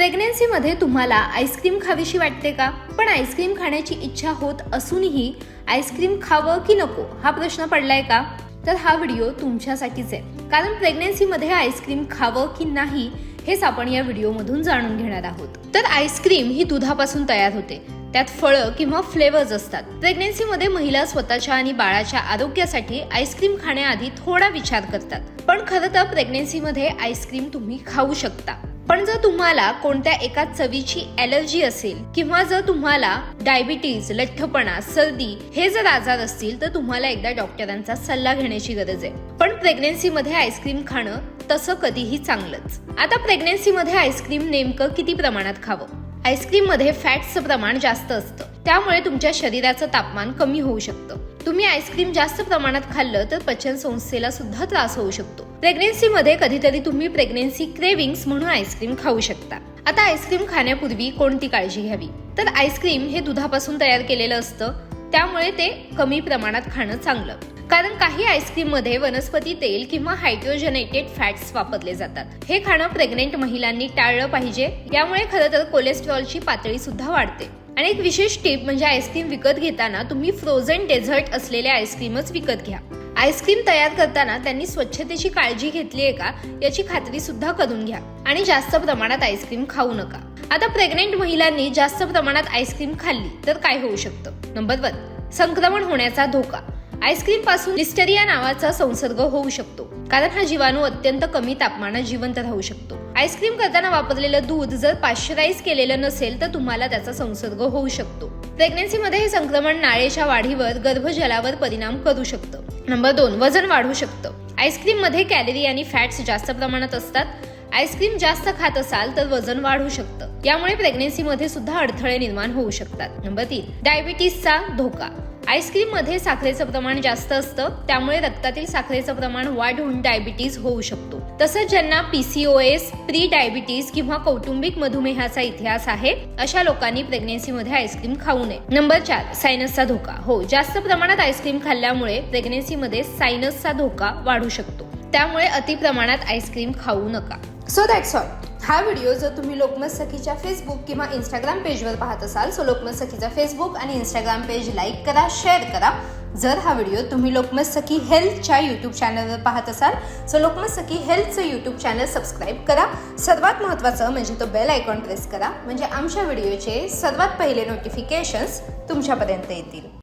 प्रेग्नेन्सीमध्ये तुम्हाला आईस्क्रीम खावीशी वाटते का? पण आईस्क्रीम खाण्याची इच्छा होत असूनही आईस्क्रीम खावं की नको हा प्रश्न पडलाय का? तर हा व्हिडिओ तुमच्यासाठीच आहे. कारण प्रेग्नेन्सीमध्ये आईस्क्रीम खावं की नाही हेच आपण या व्हिडिओमधून जाणून घेणार आहोत. तर आईस्क्रीम ही दुधापासून तयार होते. त्यात फळं किंवा फ्लेवर्स असतात. प्रेग्नेन्सीमध्ये महिला स्वतःच्या आणि बाळाच्या आरोग्यासाठी आईस्क्रीम खाण्याआधी थोडा विचार करतात. पण खरं तर प्रेग्नेन्सीमध्ये आईस्क्रीम तुम्ही खाऊ शकता. पण जर तुम्हाला कोणत्या एका चवीची ॲलर्जी असेल किंवा जर तुम्हाला डायबिटीज लठ्ठपणा सर्दी हे जर आजार असतील तर तुम्हाला एकदा डॉक्टरांचा सल्ला घेण्याची गरज आहे. पण प्रेग्नेन्सीमध्ये आईस्क्रीम खाणं तसं कधीही चांगलंच. आता प्रेग्नेन्सीमध्ये आईस्क्रीम नेमकं किती प्रमाणात खावं? आईस्क्रीममध्ये फॅट्सचं प्रमाण जास्त असतं. त्यामुळे तुमच्या शरीराचं तापमान कमी होऊ शकतं. तुम्ही आईस्क्रीम जास्त प्रमाणात खाल्लं तर पचन संस्थेला सुद्धा त्रास होऊ शकतो. प्रेग्नेन्सीमध्ये कधीतरी तुम्ही प्रेग्नेन्सी क्रेविंग्स म्हणून आईस्क्रीम खाऊ शकता. आता आईस्क्रीम खाण्यापूर्वी कोणती काळजी घ्यावी? तर आईस्क्रीम हे दुधापासून तयार केलेलं असतं. त्यामुळे ते कमी प्रमाणात खाणं चांगलं. कारण काही आईस्क्रीममध्ये वनस्पती तेल किंवा हायड्रोजनेटेड फॅट्स वापरले जातात. हे खाणं प्रेग्नेंट महिलांनी टाळलं पाहिजे. यामुळे खरं तर कोलेस्ट्रॉलची पातळी सुद्धा वाढते. आणि एक विशेष टिप म्हणजे आईस्क्रीम विकत घेताना तुम्ही फ्रोझन डेझर्ट असलेले आईस्क्रीमच विकत घ्या. आईस्क्रीम तयार करताना त्यांनी स्वच्छतेची काळजी घेतली आहे का याची खात्री सुद्धा करून घ्या आणि जास्त प्रमाणात आईस्क्रीम खाऊ नका. आता प्रेग्नेंट महिलांनी जास्त प्रमाणात आईस्क्रीम खाल्ली तर काय होऊ शकतं? नंबर वन संक्रमण होण्याचा धोका. आईस्क्रीमपासून लिस्टरिया नावाचा संसर्ग होऊ शकतो. कारण हा जीवाणू अत्यंत कमी तापमानात जिवंत राहू शकतो. आईस्क्रीम करताना वापरलेलं दूध जर पाश्चराईज केलेलं नसेल तर तुम्हाला त्याचा संसर्ग होऊ शकतो. प्रेग्नेन्सीमध्ये हे संक्रमण नाळेच्या वाढीवर गर्भजलावर परिणाम करू शकतं. नंबर दोन वजन वाढू शकतं. आईस्क्रीममध्ये कॅलरी आणि फॅट्स जास्त प्रमाणात असतात. आईस्क्रीम जास्त खात असाल तर वजन वाढू शकतं. यामुळे प्रेग्नेन्सीमध्ये सुद्धा अडथळे निर्माण होऊ शकतात. नंबर तीन डायबिटीसचा धोका. आईस्क्रीममध्ये साखरेचं प्रमाण जास्त असतं त्यामुळे रक्तातील साखरेचं प्रमाण वाढून डायबिटीज होऊ शकतो. तसंच ज्यांना पीसीओएस प्री डायबिटीज किंवा कौटुंबिक मधुमेहाचा इतिहास आहे अशा लोकांनी प्रेग्नेन्सीमध्ये आईस्क्रीम खाऊ नये. नंबर चार सायनसचा धोका. हो जास्त प्रमाणात आईस्क्रीम खाल्ल्यामुळे प्रेग्नेन्सीमध्ये सायनसचा धोका वाढू शकतो. त्यामुळे अति प्रमाणात आईस्क्रीम खाऊ नका. सो दॅट्स ऑल हा व्हिडिओ जर तुम्ही लोकमत सखीच्या फेसबुक किंवा इंस्टाग्राम पेजवर पाहत असाल सो लोकमत सखीचा फेसबुक आणि इंस्टाग्राम पेज लाईक करा शेअर करा. जर हा व्हिडिओ तुम्ही लोकमत सखी हेल्थच्या यूट्यूब चॅनलवर पाहत असाल सो लोकमत सखी हेल्थचं यूट्यूब चॅनल सबस्क्राईब करा. सर्वात महत्त्वाचं म्हणजे तो बेल आयकॉन प्रेस करा म्हणजे आमच्या व्हिडिओचे सर्वात पहिले नोटिफिकेशन्स तुमच्यापर्यंत येतील.